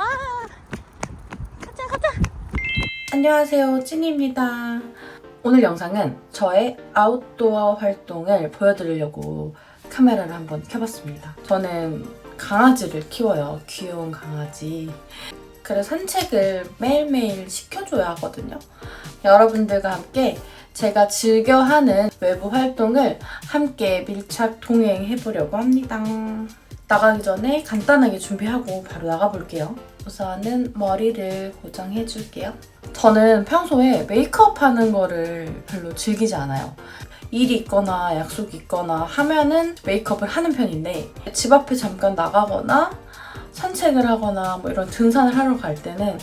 와. 가자 가자. 안녕하세요 찐입니다. 오늘 영상은 저의 아웃도어 활동을 보여드리려고 카메라를 한번 켜봤습니다. 저는 강아지를 키워요. 귀여운 강아지. 그래서 산책을 매일매일 시켜줘야 하거든요. 여러분들과 함께 제가 즐겨 하는 외부 활동을 함께 밀착 동행해 보려고 합니다. 나가기 전에 간단하게 준비하고 바로 나가볼게요 우선은 머리를 고정해 줄게요 저는 평소에 메이크업 하는 거를 별로 즐기지 않아요. 일이 있거나 약속이 있거나 하면은 메이크업을 하는 편인데 집 앞에 잠깐 나가거나 산책을 하거나 뭐 이런 등산을 하러 갈 때는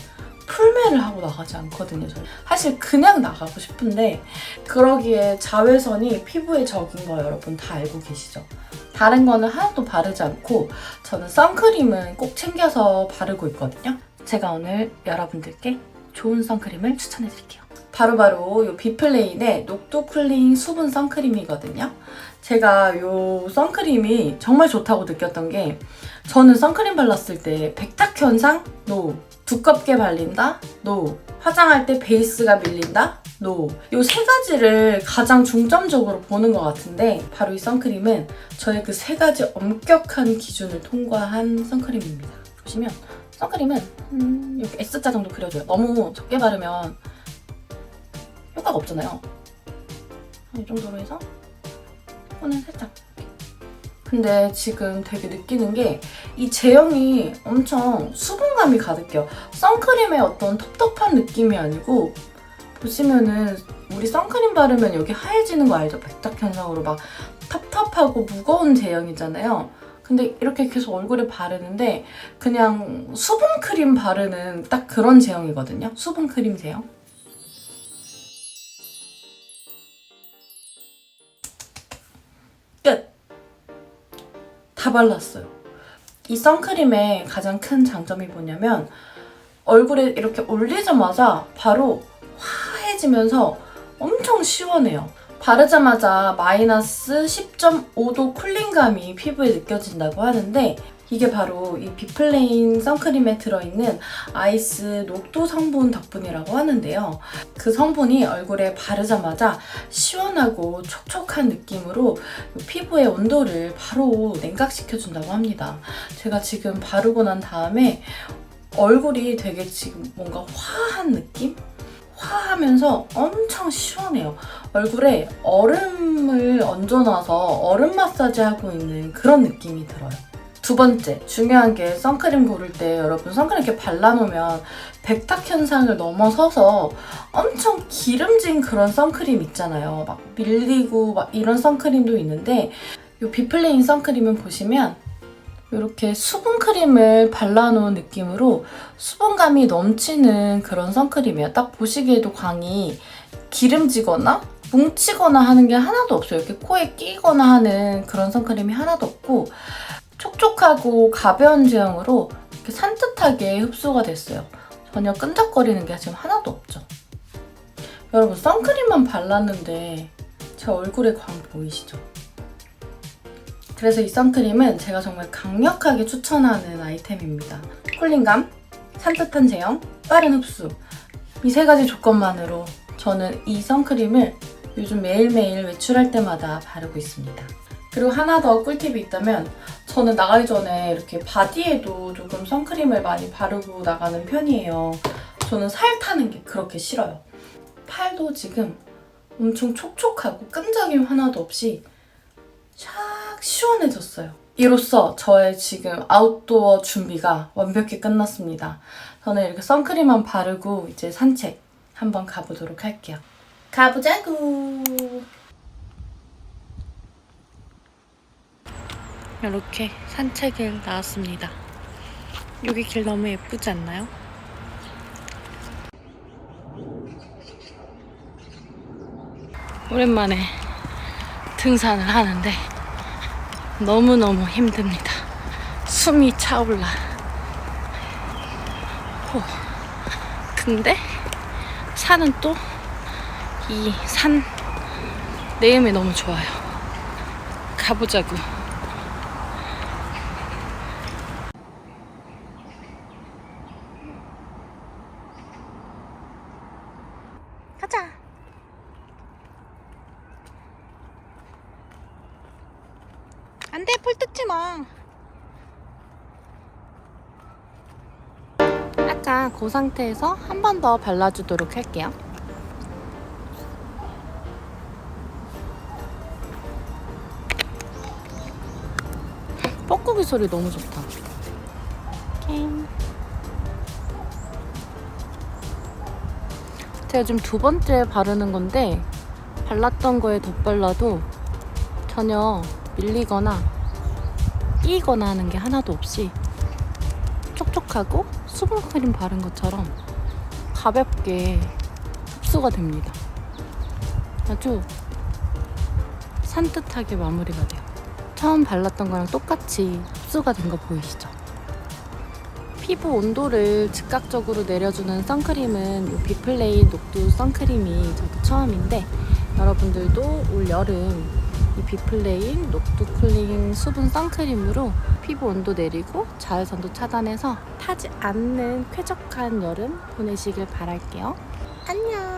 풀메를 하고 나가지 않거든요. 저는. 사실 그냥 나가고 싶은데 그러기에 자외선이 피부에 적인 거 여러분 다 알고 계시죠? 다른 거는 하나도 바르지 않고 저는 선크림은 꼭 챙겨서 바르고 있거든요. 제가 오늘 여러분들께 좋은 선크림을 추천해드릴게요. 바로바로 이 비플레인의 녹두 쿨링 수분 선크림이거든요. 제가 이 선크림이 정말 좋다고 느꼈던 게 저는 선크림 발랐을 때 백탁 현상? 노. 두껍게 발린다? 노. 화장할 때 베이스가 밀린다? 노. 이 세 가지를 가장 중점적으로 보는 것 같은데 바로 이 선크림은 저의 그 세 가지 엄격한 기준을 통과한 선크림입니다. 보시면 선크림은 음, 이렇게 S자 정도 그려줘요. 너무 적게 바르면 효과가 없잖아요. 이 정도로 해서 코는 살짝. 근데 지금 되게 느끼는 게 이 제형이 엄청 수분감이 가득해요. 선크림의 어떤 텁텁한 느낌이 아니고 보시면은 우리 선크림 바르면 여기 하얘지는 거 알죠? 백탁 현상으로 막 텁텁하고 무거운 제형이잖아요. 근데 이렇게 계속 얼굴에 바르는데 그냥 수분 크림 바르는 딱 그런 제형이거든요. 수분 크림 제형. 끝! 다 발랐어요. 이 선크림의 가장 큰 장점이 뭐냐면 얼굴에 이렇게 올리자마자 바로 화해지면서 엄청 시원해요. 바르자마자 마이너스 10.5도 쿨링감이 피부에 느껴진다고 하는데 이게 바로 이 비플레인 선크림에 들어있는 아이스 녹두 성분 덕분이라고 하는데요. 그 성분이 얼굴에 바르자마자 시원하고 촉촉한 느낌으로 피부의 온도를 바로 냉각시켜준다고 합니다. 제가 지금 바르고 난 다음에 얼굴이 되게 지금 뭔가 화한 느낌? 화하면서 엄청 시원해요. 얼굴에 얼음을 얹어놔서 얼음 마사지 하고 있는 그런 느낌이 들어요. 두 번째, 중요한 게 선크림 고를 때 여러분 선크림 이렇게 발라놓으면 백탁 현상을 넘어서서 엄청 기름진 그런 선크림 있잖아요. 막 밀리고 막 이런 선크림도 있는데 이 비플레인 선크림은 보시면 이렇게 수분 크림을 발라놓은 느낌으로 수분감이 넘치는 그런 선크림이에요. 딱 보시기에도 광이 기름지거나 뭉치거나 하는 게 하나도 없어요. 이렇게 코에 끼거나 하는 그런 선크림이 하나도 없고 촉촉하고 가벼운 제형으로 이렇게 산뜻하게 흡수가 됐어요. 전혀 끈적거리는 게 지금 하나도 없죠. 여러분 선크림만 발랐는데 제 얼굴에 광 보이시죠? 그래서 이 선크림은 제가 정말 강력하게 추천하는 아이템입니다. 쿨링감, 산뜻한 제형, 빠른 흡수 이 세 가지 조건만으로 저는 이 선크림을 요즘 매일매일 외출할 때마다 바르고 있습니다. 그리고 하나 더 꿀팁이 있다면 저는 나가기 전에 이렇게 바디에도 조금 선크림을 많이 바르고 나가는 편이에요. 저는 살 타는 게 그렇게 싫어요. 팔도 지금 엄청 촉촉하고 끈적임 하나도 없이 샥 시원해졌어요. 이로써 저의 지금 아웃도어 준비가 완벽히 끝났습니다. 저는 이렇게 선크림만 바르고 이제 산책 한번 가보도록 할게요. 가보자구! 이렇게 산책을 나왔습니다. 여기 길 너무 예쁘지 않나요? 오랜만에 등산을 하는데 너무너무 힘듭니다. 숨이 차올라. 호. 근데 산은 또 이 산 내음이 너무 좋아요. 가보자고. 가자. 안돼 폴 뜯지 마. 약간 그 상태에서 한 번 더 발라주도록 할게요. 뻐꾸기 소리 너무 좋다. 깽. 제가 지금 두 번째 바르는 건데 발랐던 거에 덧발라도 전혀 밀리거나 끼거나 하는 게 하나도 없이 촉촉하고 수분 크림 바른 것처럼 가볍게 흡수가 됩니다. 아주 산뜻하게 마무리가 돼요. 처음 발랐던 거랑 똑같이 흡수가 된 거 보이시죠? 피부 온도를 즉각적으로 내려주는 선크림은 이 비플레인 녹두 선크림이 저도 처음인데 여러분들도 올 여름 이 비플레인 녹두 쿨링 수분 선크림으로 피부 온도 내리고 자외선도 차단해서 타지 않는 쾌적한 여름 보내시길 바랄게요. 안녕.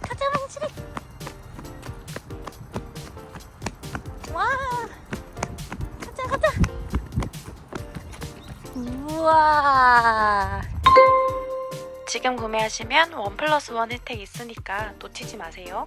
가자 망치리! 와! 가자 가자! 우와 지금 구매하시면 원 플러스 원 혜택 있으니까 놓치지 마세요.